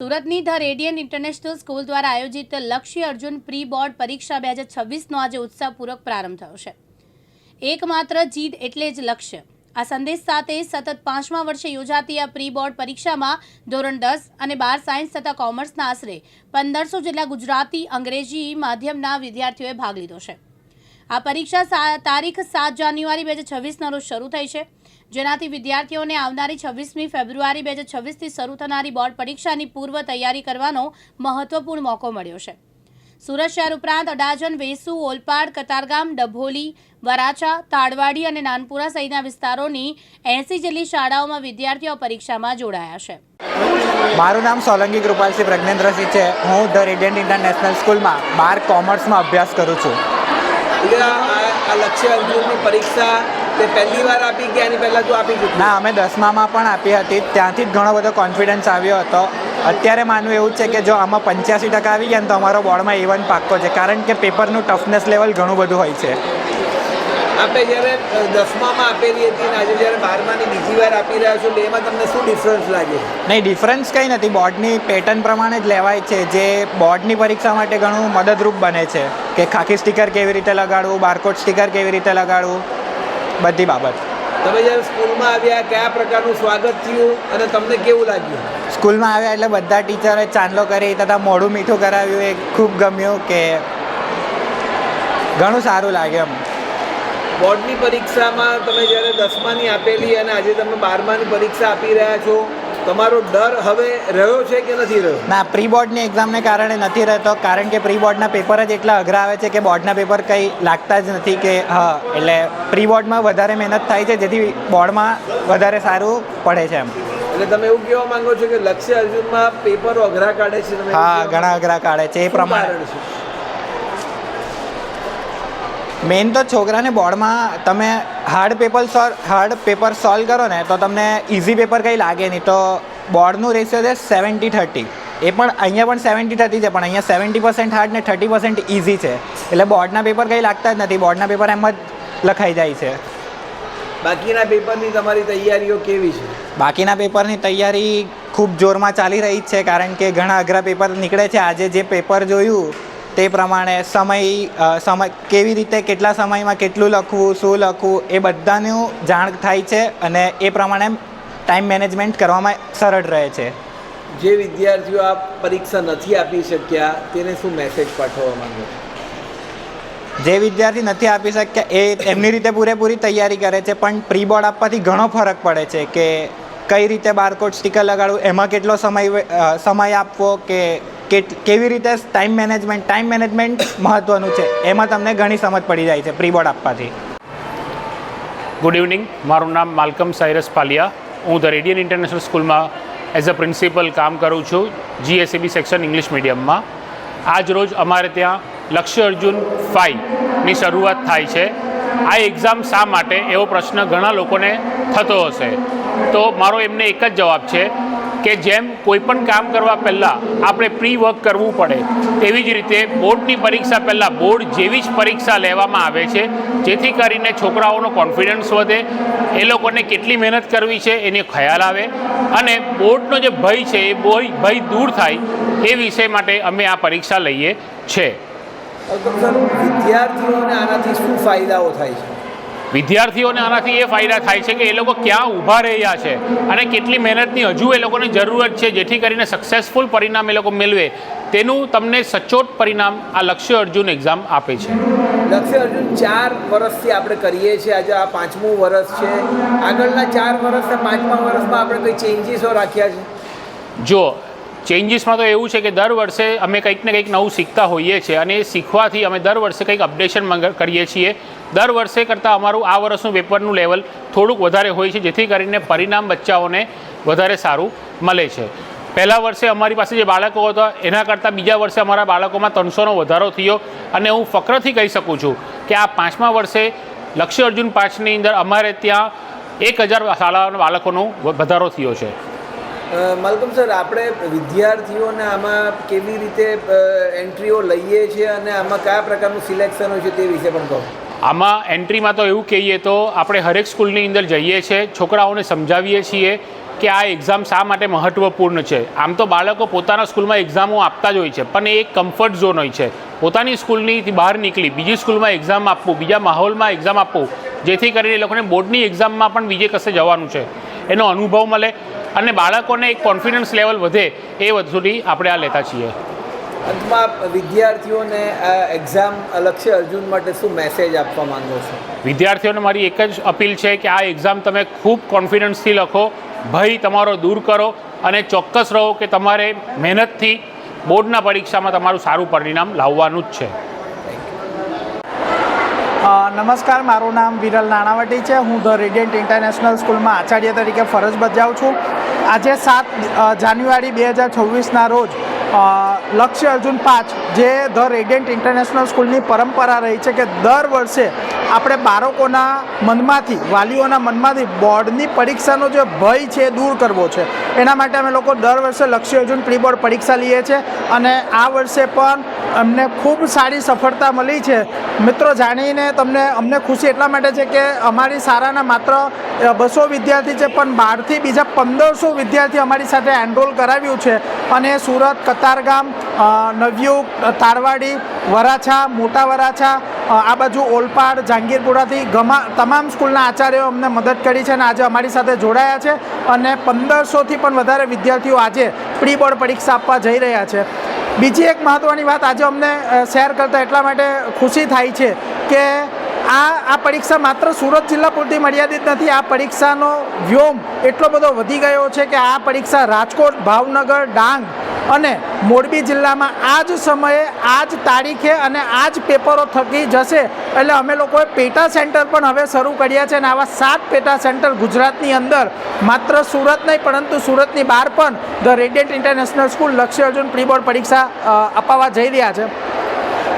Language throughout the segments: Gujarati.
સુરતની ધ રેડિયન ઇન્ટરનેશનલ સ્કૂલ દ્વારા આયોજિત લક્ષ્ય અર્જુન પ્રી બોર્ડ પરીક્ષા બે હજાર છવ્વીસનો આજે ઉત્સાહપૂર્વક પ્રારંભ થયો છે. એકમાત્ર જીત એટલે જ લક્ષ્ય. આ સંદેશ સાથે સતત પાંચમા વર્ષે યોજાતી આ પ્રી બોર્ડ પરીક્ષામાં ધોરણ દસ અને બાર સાયન્સ તથા કોમર્સના આશરે પંદરસો જેટલા ગુજરાતી, અંગ્રેજી માધ્યમના વિદ્યાર્થીઓએ ભાગ લીધો છે. આ પરીક્ષા તારીખ સાત જાન્યુઆરી બે હજાર છવ્વીસના રોજ શરૂ થઈ છે. જેનાથી વિદ્યાર્થીઓને આવનારી છવ્વીસમી ફેબ્રુઆરી બે હજાર છવ્વીસથી શરૂ થનારી બોર્ડ પરીક્ષાની પૂર્વ તૈયારી કરવાનો મહત્વપૂર્ણ મોકો મળ્યો છે. સુરત શહેર ઉપરાંત અડાજણ વેસુ ઓલપાડ કતારગામ ડભોલી વરાછા તાડવાડી અને નાનપુરા સહિતના વિસ્તારોની એસી જેટલી શાળાઓમાં વિદ્યાર્થીઓ પરીક્ષામાં જોડાયા છે. મારું નામ સોલંકી કૃપાલસિંહ પ્રજ્ઞેન્દ્રસિંહ છે. હું ધ રેડિયન્ટ ઇન્ટરનેશનલ સ્કૂલમાં બાર કોમર્સમાં અભ્યાસ કરું છું. લક્ષ્ય પરીક્ષા તે પહેલી વાર આપી ગયા એની પહેલાં તું આપી દીધું. ના અમે દસમામાં પણ આપી હતી. ત્યાંથી જ ઘણો બધો કોન્ફિડન્સ આવ્યો હતો. અત્યારે માનવું એવું જ છે કે જો આમાં પંચ્યાસી ટકા આવી ગયા ને તો અમારો બોર્ડમાં ઇવન પાક્કો છે. કારણ કે પેપરનું ટફનેસ લેવલ ઘણું બધું હોય છે. આપણે જ્યારે દસમામાં આપેલી હતી અને આજે જ્યારે બારમાની બીજી વાર આપી રહ્યા છો બેમાં તમને શું ડિફરન્સ લાગે? નહીં ડિફરન્સ કંઈ નથી. બોર્ડની પેટર્ન પ્રમાણે જ લેવાય છે. જે બોર્ડની પરીક્ષા માટે ઘણું મદદરૂપ બને છે. કે ખાખી સ્ટીકર કેવી રીતે લગાડવું બારકોડ સ્ટીકર કેવી રીતે લગાડવું. બધી બાબત. તમે જ્યારે સ્કૂલમાં આવ્યા કયા પ્રકારનું સ્વાગત થયું અને તમને કેવું લાગ્યું? સ્કૂલમાં આવ્યા એટલે બધા ટીચરે ચાંદલો કરી તથા મોઢું મીઠું કરાવ્યું. એ ખૂબ ગમ્યું કે ઘણું સારું લાગે એમ. બોર્ડની પરીક્ષામાં તમે જ્યારે દસમાની આપેલી અને આજે તમે બારમાની પરીક્ષા આપી રહ્યા છો તમારો ડર હવે રહ્યો છે કે નથી રહ્યો? ના પ્રી બોર્ડની એક્ઝામને કારણે નથી રહેતો કારણ કે પ્રી બોર્ડના પેપર જ એટલા અઘરા આવે છે કે બોર્ડના પેપર કંઈ લાગતા જ નથી કે હા એટલે પ્રી બોર્ડમાં વધારે મહેનત થાય છે જેથી બોર્ડમાં વધારે સારું પડે છે એમ. એટલે તમે એવું કહેવા માંગો છો કે લક્ષ્ય અર્જુનમાં પેપરો અઘરા કાઢે છે હા ઘણા અઘરા કાઢે છે એ પ્રમાણે? મેઇન તો છોકરાને બોર્ડમાં તમે hard paper solve hard paper solve કરો ને તો તમને ઇઝી પેપર કંઈ લાગે નહીં. તો બોર્ડનું રેશિયો છે સેવન્ટી થર્ટી એ પણ અહીંયા પણ સેવન્ટી થર્ટી છે પણ અહીંયા સેવન્ટી પર્સન્ટ હાર્ડ ને થર્ટી પર્સન્ટ ઇઝી છે. એટલે બોર્ડના પેપર કંઈ લાગતા જ નથી. બોર્ડના પેપર એમ જ લખાઈ જાય છે. બાકીના પેપરની તમારી તૈયારીઓ કેવી છે? બાકીના પેપરની તૈયારી ખૂબ જોરમાં ચાલી રહી જ છે કારણ કે ઘણા અઘરા પેપર નીકળે છે. આજે જે પેપર જોયું તે પ્રમાણે સમય સમય કેવી રીતે કેટલા સમયમાં કેટલું લખવું શું લખવું એ બધાનું જાણ થાય છે અને એ પ્રમાણે ટાઈમ મેનેજમેન્ટ કરવામાં સરળ રહે છે. જે વિદ્યાર્થીઓ આ પરીક્ષા નથી આપી શક્યા તેને શું મેસેજ પાઠવવા માંગો જે વિદ્યાર્થી નથી આપી શક્યા એ એમની રીતે પૂરેપૂરી તૈયારી કરે છે પણ પ્રી બોર્ડ આપવાથી ઘણો ફરક પડે છે કે કઈ રીતે બારકોડ સ્ટીકર લગાડવું, એમાં કેટલો સમય સમય આપવો કે કેવી રીતે ટાઈમ મેનેજમેન્ટ ટાઈમ મેનેજમેન્ટ મહત્ત્વનું છે, એમાં તમને ઘણી સમજ પડી જાય છે પ્રીબોર્ડ આપવાથી. ગુડ ઇવનિંગ મારું નામ માલકમ સાયરસ પાલિયા. હું ધ રેડિયન ઇન્ટરનેશનલ સ્કૂલમાં એઝ અ પ્રિન્સિપલ કામ કરું છું જીએસએબી સેક્શન ઇંગ્લિશ મીડિયમમાં આજ રોજ અમારે ત્યાં લક્ષ્ય અર્જુન ફાઈવની શરૂઆત થાય છે. આ એક્ઝામ શા માટે? એવો પ્રશ્ન ઘણા લોકોને થતો હશે. તો મારો એમને એક જ જવાબ છે કે જેમ કોઈ પણ કામ કરવા પહેલાં આપણે પ્રી વર્ક કરવું પડે તેવી જ રીતે બોર્ડની પરીક્ષા પહેલાં બોર્ડ જેવી જ પરીક્ષા લેવામાં આવે છે, જેથી કરીને છોકરાઓનો કોન્ફિડન્સ વધે, એ લોકોને કેટલી મહેનત કરવી છે એને ખ્યાલ આવે અને બોર્ડનો જે ભય છે, એ ભય દૂર થાય એ વિષય માટે અમે આ પરીક્ષા લઈએ છે. વિદ્યાર્થીઓને આનાથી શું ફાયદાઓ થાય છે? વિદ્યાર્થીઓને આનાથી એ ફાયદા થાય છે કે એ લોકો ક્યાં ઊભા રહ્યા છે અને કેટલી મહેનતની હજુ એ લોકોને જરૂરત છે જેથી કરીને સક્સેસફુલ પરિણામ એ લોકો મેળવે. તેનું તમને સચોટ પરિણામ આ લક્ષ્ય અર્જુન એક્ઝામ આપે છે. લક્ષ્ય અર્જુન ચાર વર્ષથી આપણે કરીએ છીએ. આજે આ પાંચમું વર્ષ છે. આગળના ચાર વર્ષ પાંચમા વર્ષમાં આપણે કોઈ ચેન્જીસો રાખ્યા છે? જો ચેન્જીસમાં તો એવું છે કે દર વર્ષે અમે કંઈક ને કંઈક નવું શીખતા હોઈએ છીએ અને એ શીખવાથી અમે દર વર્ષે કંઈક અપડેશન કરીએ છીએ. દર વર્ષે કરતાં અમારું આ વર્ષનું પેપરનું લેવલ થોડુંક વધારે હોય છે, જેથી કરીને પરિણામ બચ્ચાઓને વધારે સારું મળે છે. પહેલા વર્ષે અમારી પાસે જે બાળકો હતા, એના કરતાં બીજા વર્ષે અમારા બાળકોમાં ત્રણસોનો વધારો થયો અને હું ફક્રથી કહી શકું છું કે આ પાંચમા વર્ષે લક્ષ્ય અર્જુન પાંચની અંદર અમારે ત્યાં એક હજાર શાળાઓના બાળકોનો વધારો થયો છે. મલકમ સર, આપણે વિદ્યાર્થીઓને આમાં કેવી રીતે એન્ટ્રીઓ લઈએ છીએ અને આમાં કયા પ્રકારનું સિલેક્શન હોય છે તે વિશે પણ કહો. આમાં એન્ટ્રીમાં તો એવું કહીએ તો આપણે હરેક સ્કૂલની અંદર જઈએ છીએ, છોકરાઓને સમજાવીએ છીએ કે આ એક્ઝામ શા માટે મહત્ત્વપૂર્ણ છે. આમ તો બાળકો પોતાના સ્કૂલમાં એક્ઝામો આપતા જ હોય છે, પણ એ એક કમ્ફર્ટ ઝોન હોય છે. પોતાની સ્કૂલની બહાર નીકળી, બીજી સ્કૂલમાં એક્ઝામ આપવું, બીજા માહોલમાં એક્ઝામ આપવું, જેથી કરીને એ લોકોને બોર્ડની એક્ઝામમાં પણ બીજે કશે જવાનું છે. એનો અનુભવ મળે અને બાળકોને એક કોન્ફિડન્સ લેવલ વધે એ સુધી આપણે આ લેતા છીએ. અંતમાં વિદ્યાર્થીઓને આ એક્ઝામ લક્ષ્ય અર્જુન માટે શું મેસેજ આપવા માંગો છો? વિદ્યાર્થીઓને મારી એક જ અપીલ છે કે આ એક્ઝામ તમે ખૂબ કોન્ફિડન્સથી લખો ભય તમારો દૂર કરો અને ચોક્કસ રહો કે તમારે મહેનતથી બોર્ડના પરીક્ષામાં તમારું સારું પરિણામ લાવવાનું જ છે. નમસ્કાર, મારું નામ વિરલ નાણાવટી છે. હું ધ રેડિયન્ટ ઇન્ટરનેશનલ સ્કૂલમાં આચાર્ય તરીકે ફરજ બજાવું છું. આજે સાત જાન્યુઆરી બે હજાર છવ્વીસના રોજ લક્ષ્ય અર્જુન પાંચ, જે ધ રેડિયન્ટ ઇન્ટરનેશનલ સ્કૂલની પરંપરા રહી છે કે દર વર્ષે આપણે બાળકોના મનમાંથી, વાલીઓના મનમાંથી બોર્ડની પરીક્ષાનો જે ભય છે એ દૂર કરવો છે. એના માટે અમે લોકો દર વર્ષે લક્ષ્ય અર્જુન પ્રી બોર્ડ પરીક્ષા લઈએ છીએ અને આ વર્ષે પણ અમને ખૂબ સારી સફળતા મળી છે. મિત્રો, જાણીને તમને અમને ખુશી એટલા માટે છે કે અમારી શાળાના માત્ર બસો વિદ્યાર્થી છે, પણ બહારથી બીજા પંદરસો વિદ્યાર્થી અમારી સાથે એનરોલ કરાવ્યું છે. અને સુરત, કતારગામ નવયુગ તારવાડી વરાછા, મોટા વરાછા આ બાજુ ઓલપાડ, જહાંગીરપુરાથી ગમા, તમામ સ્કૂલના આચાર્યો અમને મદદ કરી છે અને આજે અમારી સાથે જોડાયા છે અને પંદરસોથી પણ વધારે વિદ્યાર્થીઓ આજે પ્રી બોર્ડ પરીક્ષા આપવા જઈ રહ્યા છે. બીજી એક મહત્ત્વની વાત આજે અમને શેર કરતાં એટલા માટે ખુશી થાય છે કે આ આ પરીક્ષા માત્ર સુરત જિલ્લા પૂરતી મર્યાદિત નથી, આ પરીક્ષાનો વ્યોમ એટલો બધો વધી ગયો છે કે આ પરીક્ષા રાજકોટ, ભાવનગર, ડાંગ અને મોરબી જિલ્લામાં આ જ સમયે આ જ તારીખે અને આ જ પેપરો થકી જશે. એટલે અમે લોકોએ પેટા સેન્ટર પણ હવે શરૂ કર્યા છે અને આવા સાત પેટા સેન્ટર ગુજરાતની અંદર. માત્ર સુરત નહીં, પરંતુ સુરતની બહાર પણ ધ રેડિયન્ટ ઇન્ટરનેશનલ સ્કૂલ લક્ષ્ય અર્જુન પ્રી પરીક્ષા અપાવવા જઈ રહ્યા છે.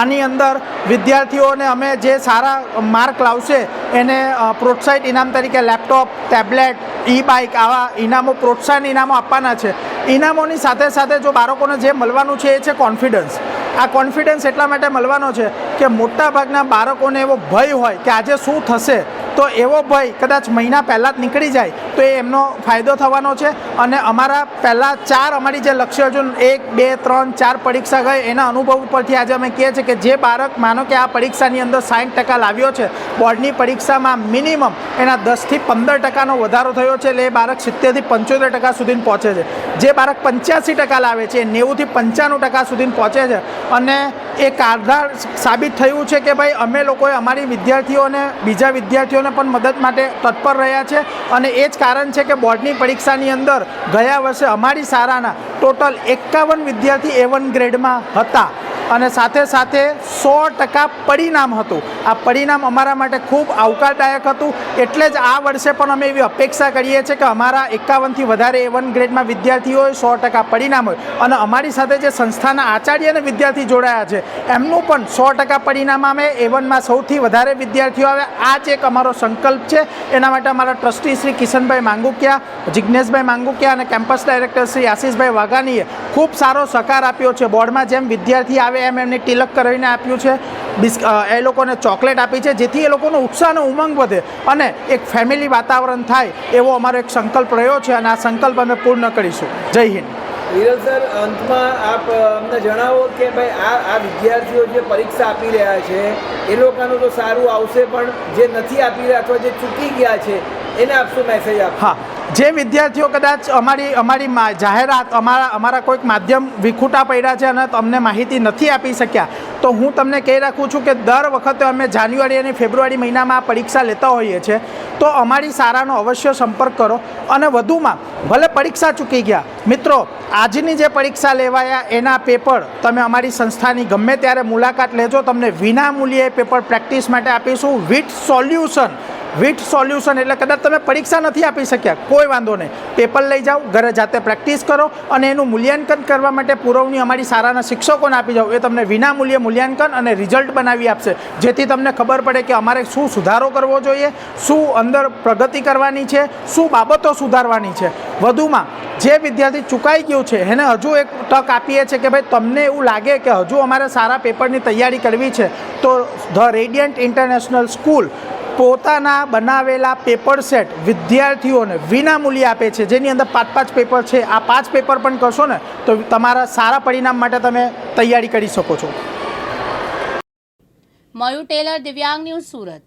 આની અંદર વિદ્યાર્થીઓને અમે જે સારા માર્ક લાવશે એને પ્રોત્સાહિત ઇનામ તરીકે લેપટોપ, ટેબ્લેટ ઈ બાઇક આવા ઇનામો પ્રોત્સાહન ઇનામો આપવાના છે. ઇનામોની સાથે સાથે જો બાળકોને જે મળવાનું છે એ છે કોન્ફિડન્સ આ કોન્ફિડન્સ એટલા માટે મળવાનો છે કે મોટાભાગના બાળકોને એવો ભય હોય કે આજે શું થશે? તો એવો ભય કદાચ મહિના પહેલાં જ નીકળી જાય, તો એ એમનો ફાયદો થવાનો છે. અને અમારા પહેલાં ચાર અમારી જે લક્ષ્ય અર્જુન એક, બે, ત્રણ, ચાર પરીક્ષા ગઈ, એના અનુભવ ઉપરથી આજે અમે કહીએ છીએ કે જે બાળક, માનો કે આ પરીક્ષાની અંદર સાઠ ટકા લાવ્યો છે, બોર્ડની પરીક્ષામાં મિનિમમ એના દસથી પંદર ટકાનો વધારો થયો છે, એટલે એ બાળક સિત્તેરથી પંચોતેર ટકા સુધી પહોંચે છે. જે બાળક પંચ્યાસી ટકા લાવે છે નેવુંથી પંચાણું ટકા સુધી પહોંચે છે. અને એ કારદાર સાબિત થયું છે કે ભાઈ, અમે લોકોએ અમારી વિદ્યાર્થીઓને, બીજા વિદ્યાર્થીઓને પણ મદદ માટે તત્પર રહ્યા છે અને એ જ કારણ છે કે બોર્ડની પરીક્ષાની અંદર ગયા વર્ષે અમારી શાળાના ટોટલ એકાવન વિદ્યાર્થી એ વન ગ્રેડમાં હતા. અને સાથે સાથે સો ટકા પરિણામ હતું. આ પરિણામ અમારા માટે ખૂબ આવકારદાયક હતું. એટલે જ આ વર્ષે પણ અમે એવી અપેક્ષા કરીએ છીએ કે અમારા એકાવનથી વધારે એ વન ગ્રેડમાં વિદ્યાર્થીઓ હોય સો ટકા પરિણામ હોય. અને અમારી સાથે જે સંસ્થાના આચાર્ય અને વિદ્યાર્થી જોડાયા છે, એમનું પણ સો ટકા પરિણામ આવે એ વનમાં સૌથી વધારે વિદ્યાર્થીઓ આવે. આ જ એક અમારો સંકલ્પ છે. એના માટે અમારા ટ્રસ્ટી શ્રી કિશનભાઈ માંગુકિયા જિજ્ઞેશભાઈ માંગુકિયા અને કેમ્પસ ડાયરેક્ટર શ્રી આશીષભાઈ વાઘાણીએ ખૂબ સારો સહકાર આપ્યો છે. બોર્ડમાં જેમ વિદ્યાર્થી આવે એમ એમને તિલક કરાવીને આપ્યું છે. બિસ્ક એ લોકોને ચોકલેટ આપી છે જેથી એ લોકોનો ઉત્સાહ અને ઉમંગ વધે અને એક ફેમિલી વાતાવરણ થાય એવો અમારો એક સંકલ્પ રહ્યો છે અને આ સંકલ્પ અમે પૂર્ણ કરીશું. જય હિન્દ. વિરલ સર અંતમાં આપ અમને જણાવો કે ભાઈ આ આ વિદ્યાર્થીઓ જે પરીક્ષા આપી રહ્યા છે એ લોકોનું તો સારું આવશે પણ જે નથી આપી રહ્યા અથવા જે ચૂકી ગયા છે એને આપ શું મેસેજ આપ હા જે વિદ્યાર્થીઓ કદાચ અમારી અમારી જાહેરાત, અમારા અમારા કોઈક માધ્યમ વિખૂટા પડ્યા છે અને અમને માહિતી નથી આપી શક્યા, તો હું તમને કહી રાખું છું કે દર વખતે અમે જાન્યુઆરી અને ફેબ્રુઆરી મહિનામાં પરીક્ષા લેતા હોઈએ છીએ. તો અમારી શાળાનો અવશ્ય સંપર્ક કરો અને વધુમાં, ભલે પરીક્ષા ચૂકી ગયા, મિત્રો, આજની જે પરીક્ષા લેવાયા એના પેપર તમે અમારી સંસ્થાની ગમે ત્યારે મુલાકાત લેજો. તમને વિનામૂલ્યે પેપર પ્રેક્ટિસ માટે આપીશું. With solution. વિથ સોલ્યુશન એટલે કદાચ તમે પરીક્ષા નથી આપી શક્યા, કોઈ વાંધો નહીં. પેપર લઈ જાઓ, ઘરે જાતે પ્રેક્ટિસ કરો અને એનું મૂલ્યાંકન કરવા માટે પુરવણી અમારી સારાના શિક્ષકોને આપી જાઓ. એ તમને વિના મૂલ્યે મૂલ્યાંકન અને રિઝલ્ટ બનાવી આપશે. જેથી તમને ખબર પડે કે અમારે શું સુધારો કરવો જોઈએ, શું અંદર પ્રગતિ કરવાની છે, શું બાબતો સુધારવાની છે. વધુમાં, જે વિદ્યાર્થી ચૂકાઈ ગયું છે, એને હજુ એક તક આપીએ છીએ કે ભાઈ તમને એવું લાગે કે હજુ અમારે સારા પેપરની તૈયારી કરવી છે, તો ધ રેડિયન્ટ ઇન્ટરનેશનલ સ્કૂલ પોતાના બનાવેલા પેપર સેટ વિદ્યાર્થીઓને વિનામૂલ્યે આપે છે. જેની અંદર પાંચ પાંચ પેપર છે. આ પાંચ પેપર પણ કરશો ને, તો તમારા સારા પરિણામ માટે તમે તૈયારી કરી શકો છો. Mayu Taylor, Divyang news Surat.